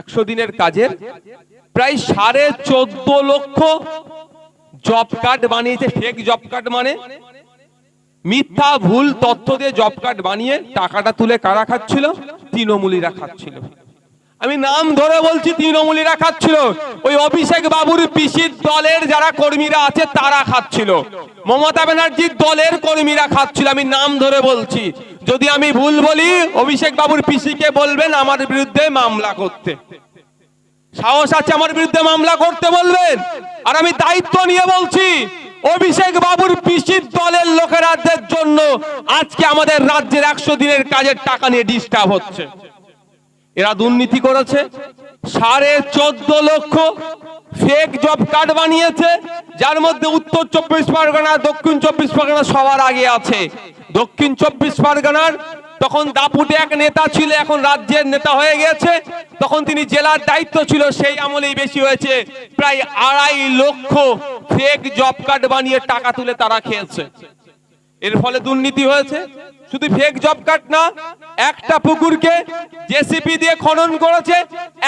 একশো দিনের কাজের, প্রায় সাড়ে চোদ্দ লক্ষ জব কার্ড বানিয়েছে। ফেক জব কার্ড মানে মিথ্যা, ভুল তথ্য দিয়ে জব কার্ড বানিয়ে টাকাটা তুলে কারা খাচ্ছিল? তৃণমূলীরা খাচ্ছিল। আমি নাম ধরে বলছি তৃণমূলীরা খাচ্ছিল ওই অভিষেক বাবুর পিসির দলের যারা কর্মীরা আছে, তারা খাচ্ছিল। মমতা ব্যানার্জির দলের কর্মীরা খাচ্ছিল, আমি নাম ধরে বলছি। যদি আমি ভুল বলি, অভিষেক বাবুর পিসিকে বলবেন, আমার বিরুদ্ধে মামলা করতে। সাহস আছে আমার বিরুদ্ধে মামলা করতে বলবেন? আর আমি দায়িত্ব নিয়ে বলছি, অভিষেক বাবুর পিসির দলের লোকেরাদের জন্য আজকে আমাদের রাজ্যের একশো দিনের কাজের টাকা নিয়ে ডিস্টার্ব হচ্ছে। এরা দুর্নীতি করেছে। সাড়ে চোদ্দ লক্ষ ফেক জব কার্ড বানিয়েছে, যার মধ্যে উত্তর চব্বিশ পরগনা, দক্ষিণ চব্বিশ পরগনা সবার আগে আছে। দক্ষিণ চব্বিশ পরগনার তখন দাপুটে এক নেতা ছিল, এখন রাজ্যের নেতা হয়ে গেছে। তখন তিনি জেলার দায়িত্ব ছিল, সেই আমলেই বেশি হয়েছে। প্রায় আড়াই লক্ষ ফেক জব কার্ড বানিয়ে টাকা তুলে তারা খেয়েছে। এর ফলে দুর্নীতি হয়েছে। শুধু ফেক জব কার্ড না, একটা পুকুরকে জেসিপি দিয়ে খনন করেছে,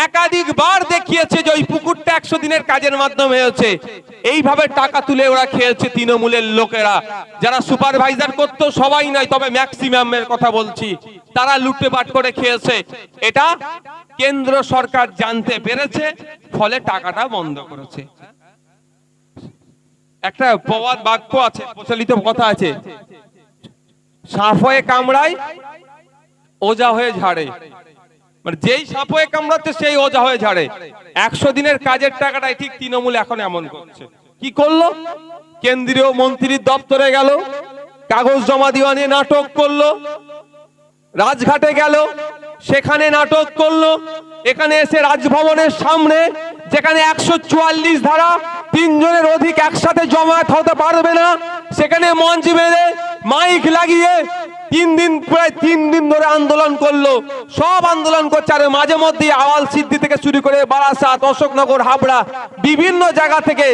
একাধিকবার দেখিয়েছে যে ওই পুকুরটা একশো দিনের কাজের মাধ্যমে হয়েছে। এইভাবে টাকা তুলে ওরা খেয়েছে তৃণমূলের লোকেরা। যারা সুপারভাইজার করতো, সবাই নয়, তবে ম্যাক্সিমামের কথা বলছি। তারা লুটেপাট করে খেয়েছে। এটা কেন্দ্র সরকার জানতে পেরেছে, ফলে টাকাটা বন্ধ করেছে। একটা প্রবাদ বাক্য আছে, প্রচলিত কথা আছে। সাপ হয়ে কামড়ায় ওজা হয়ে ঝাড়ে। মানে যেই সাপ হয়ে কামড়াচ্ছে, সেই ওজা হয়ে ঝাড়ে। একশো দিনের কাজের টাকাটাই ঠিক তৃণমূল এখন এমন করছে। কি করল? কেন্দ্রীয় মন্ত্রীর দপ্তরে গেল, কাগজ জমা দেওয়া নিয়ে নাটক করল, রাজঘাটে গেল, সেখানে নাটক করল, এখানে এসে রাজভবনের সামনে, যেখানে একশো চুয়াল্লিশ ধারা তিনজনের অধিক একসাথে জমায়েত হতে পারবে না, সেখানে মঞ্চ বেঁধে মাইক লাগিয়ে তিন দিন, প্রায় তিন দিন ধরে আন্দোলন করল। সব আন্দোলন করছে আর মাঝে মধ্যে আওয়াল সিদ্ধি থেকে শুরু করে বারাসাত, অশোকনগর, হাবড়া, বিভিন্ন জায়গা থেকে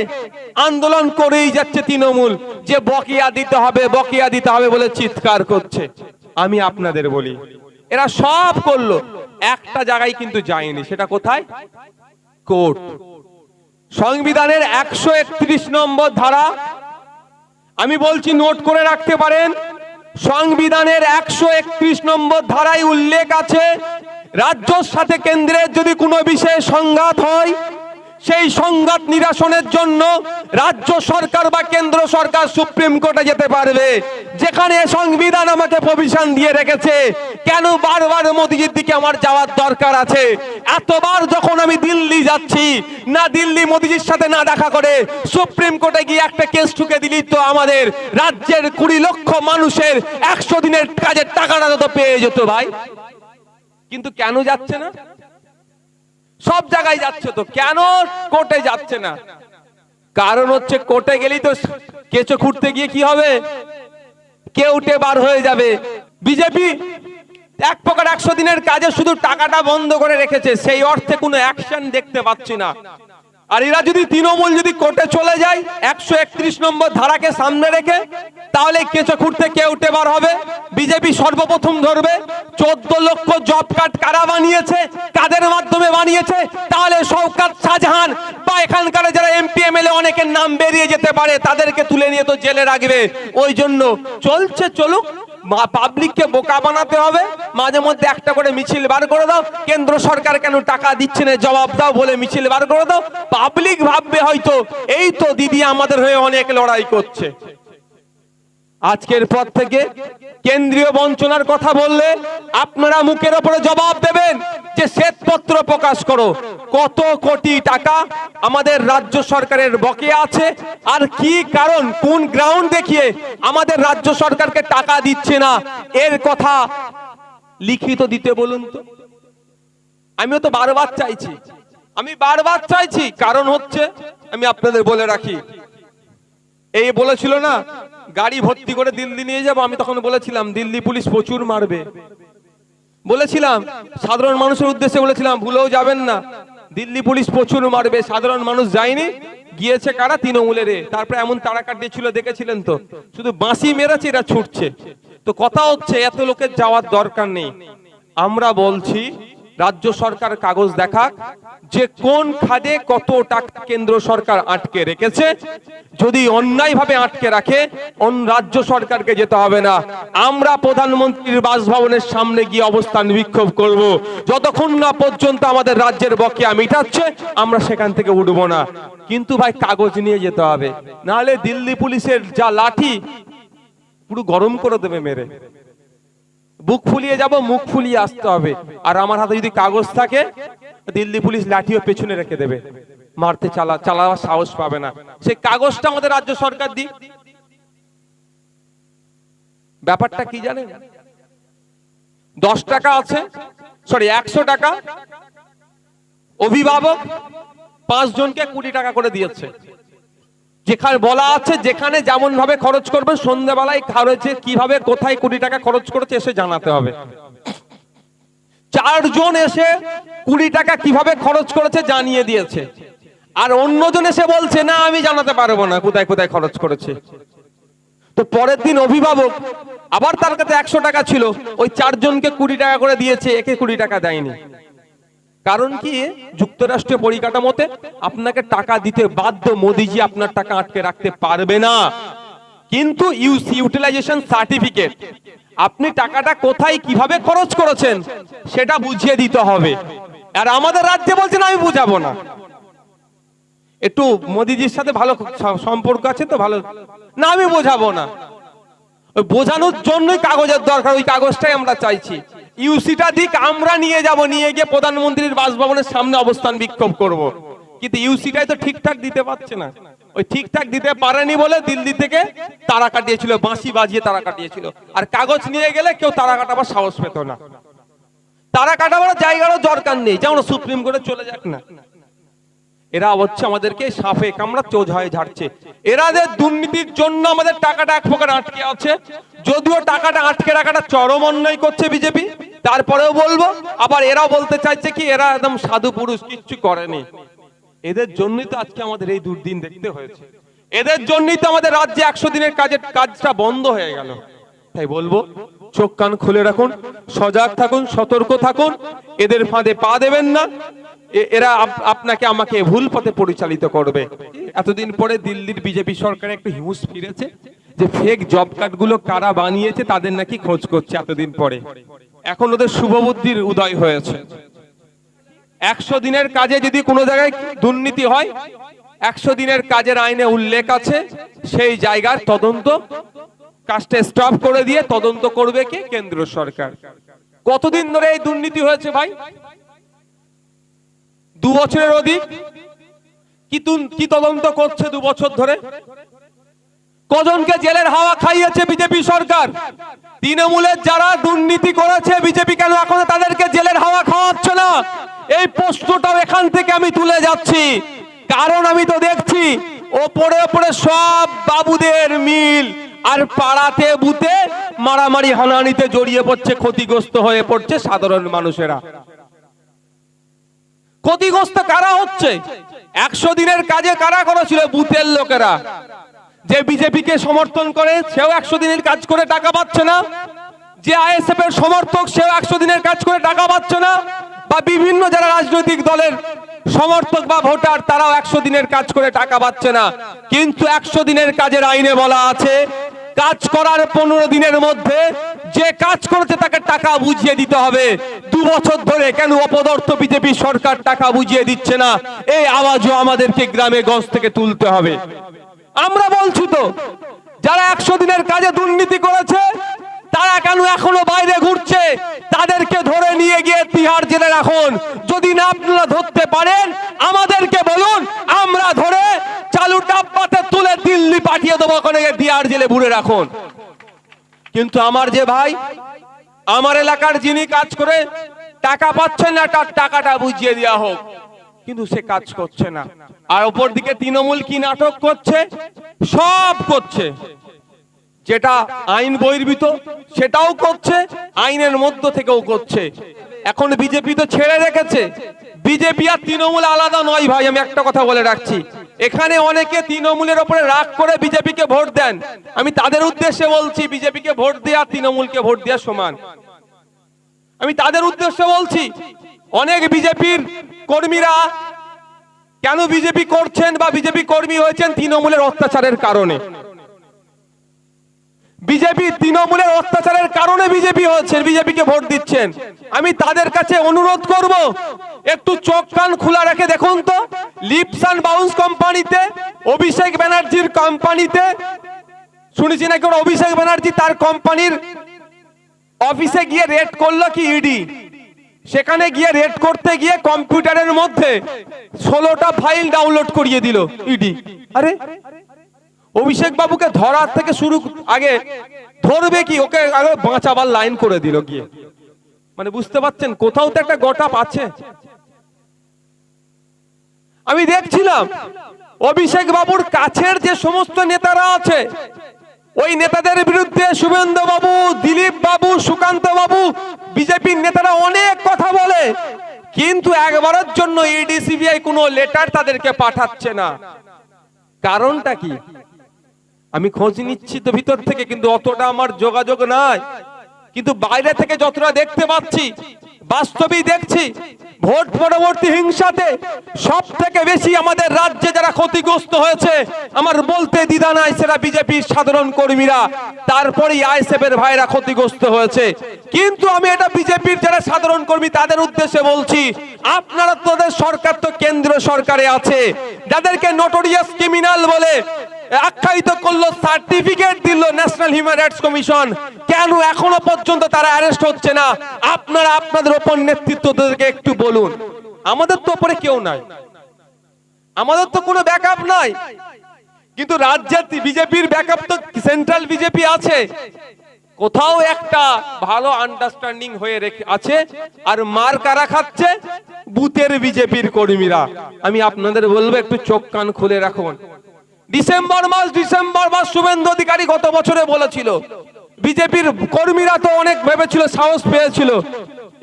আন্দোলন করেই যাচ্ছে তৃণমূল। যে বকেয়া দিতে হবে, বকেয়া দিতে হবে বলে চিৎকার করছে। আমি আপনাদের বলি, এরা সব করল। একটা জায়গায় কিন্তু যায়নি, সেটা কোথায়? কোর্ট। সংবিধানের একশো একত্রিশ নম্বর ধারা আমি বলছি, নোট করে রাখতে পারেন, সংবিধানের একশো একত্রিশ নম্বর ধারায় উল্লেখ আছে, রাজ্যর সাথে কেন্দ্রের যদি কোনো বিষয়ে সংঘাত হয় সেই সংঘাত নিরাসনের জন্য রাজ্য সরকার বা কেন্দ্র সরকার সুপ্রিম কোর্টে যেতে পারবে। যেখানে সংবিধান আমাকে প্রভিশন দিয়ে রেখেছে, কেন বারবার মোদিজির দিকে আমার যাওয়ার দরকার আছে? এতবার যখন আমি দিল্লি যাচ্ছি, না দিল্লি মোদিজির সাথে না দেখা করে, সুপ্রিম কোর্টে গিয়ে একটা কেস ঠুকে দিলি তো আমাদের রাজ্যের কুড়ি লক্ষ মানুষের একশো দিনের কাজের টাকাটা তো পেয়ে যেত ভাই। কিন্তু কেন যাচ্ছে না? সব জায়গায় যাচ্ছে তো, কেন কোর্টে যাচ্ছে না? কারণ হচ্ছে কোর্টে গেলেই তো কেঁচো খুঁড়তে গিয়ে কি হবে? কে উঠে বার হয়ে যাবে। বিজেপি এক প্রকার একশো দিনের কাজে শুধু টাকাটা বন্ধ করে রেখেছে, সেই অর্থে কোনো অ্যাকশন দেখতে পাচ্ছি না। আর এরা যদি তৃণমূল যদি কোর্টে চলে যায়, একশো একত্রিশ নম্বর ধারাকে সামনে রেখে, তাহলে কেঁচো খুঁড়তে কে উঠে বার হবে? বিজেপি সর্বপ্রথম ধরবে, চোদ্দ লক্ষ জব কার্ড কারা বানিয়েছে, কাদের মাধ্যমে বানিয়েছে? তাহলে শওকাত শাহজাহান বা এখানকার যারা এমপি, এমএলএ অনেকের নাম বেরিয়ে যেতে পারে, তাদেরকে তুলে নিয়ে তো জেলে রাখবে। ওই জন্য চলছে চলুক পাবলিককে বোকা বানাতে হবে। মাঝে মধ্যে একটা করে মিছিল বার করে দাও। কেন্দ্র সরকার কেন টাকা দিচ্ছে না? জবাব দাও বলে মিছিল বার করে দাও। পাবলিক ভাববে হয়তো, এই তো দিদি আমাদের হয়ে অনেক লড়াই করছে। আজকের পর থেকে কেন্দ্রীয় বঞ্চনার কথা বললে আপনারা মুখের ওপরে জবাব দেবেন যে শ্বেতপত্র প্রকাশ করো। কত কোটি টাকা আমাদের রাজ্য সরকারের বকে আছে আর কি কারণ, কোন গ্রাউন্ড দেখিয়ে আমাদের রাজ্য সরকারকে টাকা দিচ্ছে না? এর কথা লিখিত দিতে বলুন তো। আমিও তো বারবার চাইছি। আমি বারবার চাইছি, কারণ হচ্ছে, আমি আপনাদের বলে রাখি। এই বলেছিল না গাড়ি ভর্তি করে দিল্লি নিয়ে যাব, আমি তখন বলেছিলাম, দিল্লি পুলিশ প্রচুর মারবে। বলেছিলাম, সাধারণ মানুষের উদ্দেশ্যে বলেছিলাম, ভুলেও যাবেন না। দিল্লি পুলিশ প্রচুর মারবে, সাধারণ মানুষ যায়নি। গিয়েছে কারা? তৃণমূলের। তারপরে এমন তারা কাটিয়েছিল দেখেছিলেন তো? শুধু বাঁশি মেরেছে, এরা ছুটছে। তো কথা হচ্ছে, এত লোকের যাওয়ার দরকার নেই। আমরা বলছি রাজ্য সরকার কাগজ দেখাক যে কোন খাদে কত টাকা কেন্দ্র সরকার আটকে রেখেছে। যদি অন্যায়ভাবে আটকে রাখে, অন রাজ্য সরকারকে যেতে হবে না। আমরা প্রধানমন্ত্রীর বাসভবনের সামনে গিয়ে অবস্থান বিক্ষোভ করব। যতক্ষণ না পর্যন্ত আমাদের রাজ্যের বকেয়া মিটাচ্ছে, আমরা সেখান থেকে উঠবো না। কিন্তু ভাই, কাগজ নিয়ে যেতে হবে। নাহলে দিল্লি পুলিশের যা লাঠি, পুরো গরম করে দেবে মেরে। বুক ফুলিয়ে যাব, মুখ ফুলিয়ে আসতে হবে। আর আমার হাতে যদি কাগজ থাকে, দিল্লি পুলিশ লাঠিও পেছনে রেখে দেবে। মারতে চালা চালাবার সাহস পাবে না। সেই কাগজটা আমাদের রাজ্য সরকার দি ব্যাপারটা কি জানেন? দশ টাকা আছে সরি একশো টাকা। অভিভাবক পাঁচ জনকে কুড়ি টাকা করে দিয়েছে। যেখানে বলা আছে, যেখানে যেমন ভাবে খরচ করবে সন্ধ্যাবেলায় খরচে কীভাবে, কোথায় কোটি টাকা খরচ করেছে এসে জানাতে হবে। চারজন এসে কুড়ি টাকা কীভাবে খরচ করেছে জানিয়ে দিয়েছে। আর অন্যজন এসে বলছে, না, আমি জানাতে পারব না, কোথায় কোথায় খরচ করেছে? তো পরের দিন অভিভাবক, আবার তার কাছে একশো টাকা ছিল, ওই চারজনকে কুড়ি টাকা করে দিয়েছে, একে কুড়ি টাকা দেয়নি। কারণ কি? যুক্তরাষ্ট্রীয় পরিকাঠামোতে আপনাকে টাকা দিতে বাধ্য মোদিজি আপনার টাকা আটকে রাখতে পারবে না। কিন্তু ইউসি ইউটিলাইজেশন সার্টিফিকেট, আপনি টাকাটা কোথায় কীভাবে খরচ করেছেন সেটা বুঝিয়ে দিতে হবে। আর আমাদের রাজ্যে বলছেন, আমি বুঝাবো না। একটু মোদিজির সাথে ভালো সম্পর্ক আছে তো, ভালো? না, আমি বোঝাবো না। ওই বোঝানোর জন্যই কাগজের দরকার, ওই কাগজটাই আমরা চাইছি। ইউসিটা দিক আমরা নিয়ে যাব, নিয়ে গিয়ে প্রধানমন্ত্রীর বাসভবনের সামনে অবস্থান বিক্ষোভ করব। কিন্তু ইউসিটাই তো ঠিকঠাক দিতে পারছে না। ওই ঠিকঠাক দিতে পারেনি বলে দিল্লি থেকে তারা কাটিয়েছিল, বাঁশি বাজিয়ে তারা কাটিয়েছিল। আর কাগজ নিয়ে গেলে কেউ তারা কাটাবার সাহস পেত না। তারা কাটাবার জায়গারও দরকার নেই। যেমন সুপ্রিম কোর্টে চলে যাক না। এরা হচ্ছে আমাদেরকে সাফে কামড়া চোজ হয়ে ঝাড়ছে যে দুর্নীতির জন্য আমাদের টাকাটা এক প্রকার আটকে আছে। যদিও টাকাটা আটকে রাখাটা চরম অন্যায় করছে বিজেপি, তারপরেও বলব, আবার এরা বলতে চাইছে কি এরা একদম সাধু পুরুষ, কিচ্ছু করেনি। এদের জন্যই তো আজকে আমাদের এই দুর্দিন দেখতে হয়েছে। এদের জন্যই তো আমাদের রাজ্যে একশো দিনের কাজের কাজটা বন্ধ হয়ে গেল। তাই বলব, চোখ কান খুলে রাখুন, সজাগ থাকুন, সতর্ক থাকুন, এদের ফাঁদে পা দেবেন না। এরা আপনাকে আমাকে ভুল পথে পরিচালিত করবে। এতদিন পরে দিল্লির বিজেপি সরকার একটু হিউজ ফিরেছে যে ফেক জব কার্ডগুলো কারা বানিয়েছে তাদের নাকি খোঁজ করছে এতদিন পরে। এখন ওদের শুভবুদ্ধির উদয় হয়েছে। একশো দিনের কাজে যদি কোনো জায়গায় দুর্নীতি হয়, একশো দিনের কাজের আইনে উল্লেখ আছে, সেই জায়গার তদন্ত, কাজটা স্টপ করে দিয়ে তদন্ত করবে কে? কেন্দ্র সরকার। কতদিন ধরে এই দুর্নীতি হয়েছে ভাই? দু বছরের অধিক? কি তদন্ত করছে দু বছর ধরে? কজনকে জেলের হাওয়া খাইয়েছে বিজেপি সরকার? তৃণমূলের যারা দুর্নীতি করেছে, বিজেপি কেন এখনও তাদেরকে জেলের হাওয়া খাওয়াচ্ছে না? এই প্রশ্নটাও এখান থেকে আমি তুলে যাচ্ছি। কারণ আমি তো দেখছি, ওপরে ওপরে সব বাবুদের মিল। আর পাড়াতে বুতে মারামারি হানানিতে জড়িয়ে পড়ছে, ক্ষতিগ্রস্ত হয়ে পড়ছে সাধারণ মানুষেরা। ক্ষতিগ্রস্ত কারা হচ্ছে? একশো দিনের কাজে কারা করেছিল বুথের লোকেরা। যে বিজেপিকে সমর্থন করে, সেও একশো দিনের কাজ করে টাকা পাচ্ছে না। যে আইএসএফ এর সমর্থক, সেও একশো দিনের কাজ করে টাকা পাচ্ছে না। বা বিভিন্ন যারা রাজনৈতিক দলের সমর্থক বা ভোটার, তারাও একশো দিনের কাজ করে টাকা পাচ্ছে না। কিন্তু একশো দিনের কাজের আইনে বলা আছে, কাজ করার পনেরো দিনের মধ্যে যে কাজ করেছে তাকে টাকা বুঝিয়ে দিতে হবে। দু বছর ধরে কেন অপদর্থ বিজেপি সরকার টাকা বুঝিয়ে দিচ্ছে না? এই আওয়াজও আমাদেরকে গ্রামে গঞ্জ থেকে তুলতে হবে। আমরা বলছি তো, যারা একশো দিনের কাজে দুর্নীতি করেছে, তারা কেন এখনও বাইরে ঘুরছে? তাদেরকে ধরে নিয়ে গিয়ে তিহার জেলে রাখুন। যদি না আপনারা ধরতে পারেন, আমাদেরকে বলুন, আমরা ধরে চালু ডাব্বাতে তুলে দিল্লি পাঠিয়ে দেবো, ওখানে তিহার জেলে ভুরে রাখুন। কিন্তু আমার যে ভাই, আমার এলাকার যিনি কাজ করে, টাকা পাচ্ছেন না, তার টাকাটা বুঝিয়ে দেওয়া হোক। কিন্তু সে কাজ করছে না। আর ওপর দিকে তৃণমূল কি নাটক করছে? সব করছে। যেটা আইন বহির্ভূত, সেটাও করছে, আইনের মধ্য থেকেও করছে। এখন বিজেপি তো ছেড়ে রেখেছে। বিজেপি আর তৃণমূল আলাদা নয় ভাই, আমি একটা কথা বলে রাখছি। এখানে অনেকে তৃণমূলের ওপরে রাগ করে বিজেপিকে ভোট দেন। আমি তাদের উদ্দেশ্যে বলছি, বিজেপিকে ভোট দেওয়া তৃণমূলকে ভোট দেওয়া সমান। আমি তাদের উদ্দেশ্যে বলছি, অনেক বিজেপির কর্মীরা কেন বিজেপি করছেন বা বিজেপি কর্মী হয়েছেন তৃণমূলের অত্যাচারের কারণে? বিজেপি তৃণমূলের অত্যাচারের কারণে বিজেপি হচ্ছেন বিজেপিকে ভোট দিচ্ছেন। আমি তাদের কাছে অনুরোধ করব, একটু চোখ কান খোলা রেখে দেখুন তো। লিপস অ্যান্ড বাউন্স কোম্পানিতে, অভিষেক ব্যানার্জির কোম্পানিতে, শুনেছি নাকি অভিষেক ব্যানার্জি তার কোম্পানির অফিসে গিয়ে রেড করল কি ইডি সেখানে গিয়ে রেড করতে গিয়ে কম্পিউটারের মধ্যে ষোলোটা ফাইল ডাউনলোড করিয়ে দিল ইডি আরে অভিষেক বাবুকে ধরার থেকে শুরু আগে ধরবে কি? ওকে আগে বাঁচাবার লাইন করে দিল গিয়ে। মানে বুঝতে পারছেন? কোথাও তো একটা গটাপ আছে। আমি দেখছিলাম অভিষেক বাবুর কাছের যে সমস্ত নেতারা আছে, ওই নেতাদের বিরুদ্ধে শুভেন্দু বাবু, দিলীপ বাবু, সুকান্ত বাবু, বিজেপির নেতারা অনেক কথা বলে, কিন্তু একবারের জন্য ইডি সিবিআই কোনো লেটার তাদেরকে পাঠাচ্ছে না। কারণটা কি? আমি খোঁজ নিচ্ছি তো ভিতর থেকে, কিন্তু অতটা আমার যোগাযোগ নাই। কিন্তু বাইরে থেকে যতটা দেখতে পাচ্ছি, বাস্তবেই দেখছি, ভোট পরবর্তী হিংসাতে সব থেকে বেশি আমাদের রাজ্যে যারা ক্ষতিগ্রস্ত হয়েছে, আমার বলতে দ্বিধা নাই সেটা বিজেপির সাধারণ কর্মীরা, তারপরেই আইএসএফ এর ভাইরা ক্ষতিগ্রস্ত হয়েছে। কিন্তু আমি এটা বিজেপির যারা সাধারণ কর্মী, তাদের উদ্দেশ্যে বলছি, আপনারা তোদের সরকার তো কেন্দ্র সরকারে আছে, যাদেরকে নোটোরিয়াস ক্রিমিনাল বলে আখ্যায়িত করল সার্টিফিকেট দিল ন্যাশনাল হিউম্যান রাইটস কমিশন কেন এখনও পর্যন্ত তারা অ্যারেস্ট হচ্ছে না? আপনারা আপনাদের ওপর নেতৃত্বদেরকে একটু বলুন। আমাদের তো ওপরে কেউ নাই। আমাদের তো কোনো ব্যাকআপ নাই। কিন্তু রাজ্যের বিজেপির ব্যাকআপ তো সেন্ট্রাল বিজেপি আছে। কোথাও একটা ভালো আন্ডারস্ট্যান্ডিং হয়ে রেখে আছে আর মার কারা খাচ্ছে? বুথের বিজেপির কর্মীরা। আমি আপনাদের বলব একটু চোখ কান খুলে রাখুন। ডিসেম্বর মাস ডিসেম্বর মাস শুভেন্দু অধিকারী গত বছরে বলেছিল। বিজেপির কর্মীরা তো অনেক ভেবেছিল, সাহস পেয়েছিল।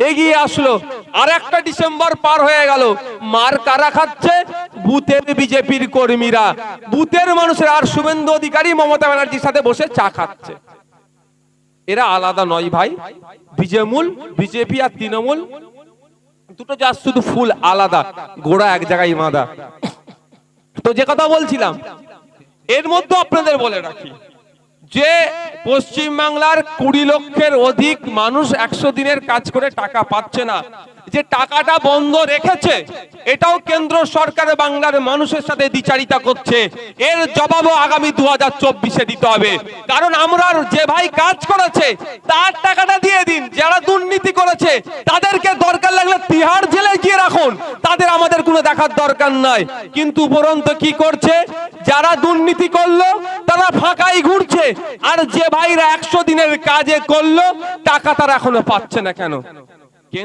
এগিয়ে আসলো। আর একটা ডিসেম্বর পার হয়ে গেল। মার কারা খাচ্ছে? বুথের বিজেপির কর্মীরা। বুথের মানুষের, আর শুভেন্দু অধিকারী মমতা ব্যানার্জির সাথে বসে চা খাচ্ছে। এরা আলাদা নয় ভাই। বিজেমূল, বিজেপি আর তৃণমূল। দুটো যা শুধু ফুল আলাদা। গোড়া এক জায়গায় মাদা তো যে কথা বলছিলাম এর মধ্যে আপনাদের বলে রাখি, যে পশ্চিম বাংলার কুড়ি লক্ষের অধিক মানুষ একশো দিনের কাজ করে টাকা পাচ্ছে না। যে টাকাটা বন্ধ রেখেছে, এটাও কেন্দ্র সরকার বাংলার মানুষের সাথে দ্বিচারিতা করছে। এর জবাবও আগামী দু হাজার চব্বিশে দিতে হবে। কারণ আমরা যে ভাই কাজ করেছে, তার টাকাটা দিয়ে দিন। যারা দুর্নীতি করেছে, তাদেরকে দরকার লাগলে তিহার জেলে গিয়ে রাখুন। তাদের আমাদের কোনো দেখার দরকার নাই। কিন্তু উপরন্ত কি করছে? যারা দুর্নীতি করল, তারা ফাঁকাই ঘুরছে। আর যে ভাইরা একশো দিনের কাজে করল, টাকা তারা এখনও পাচ্ছে না কেন?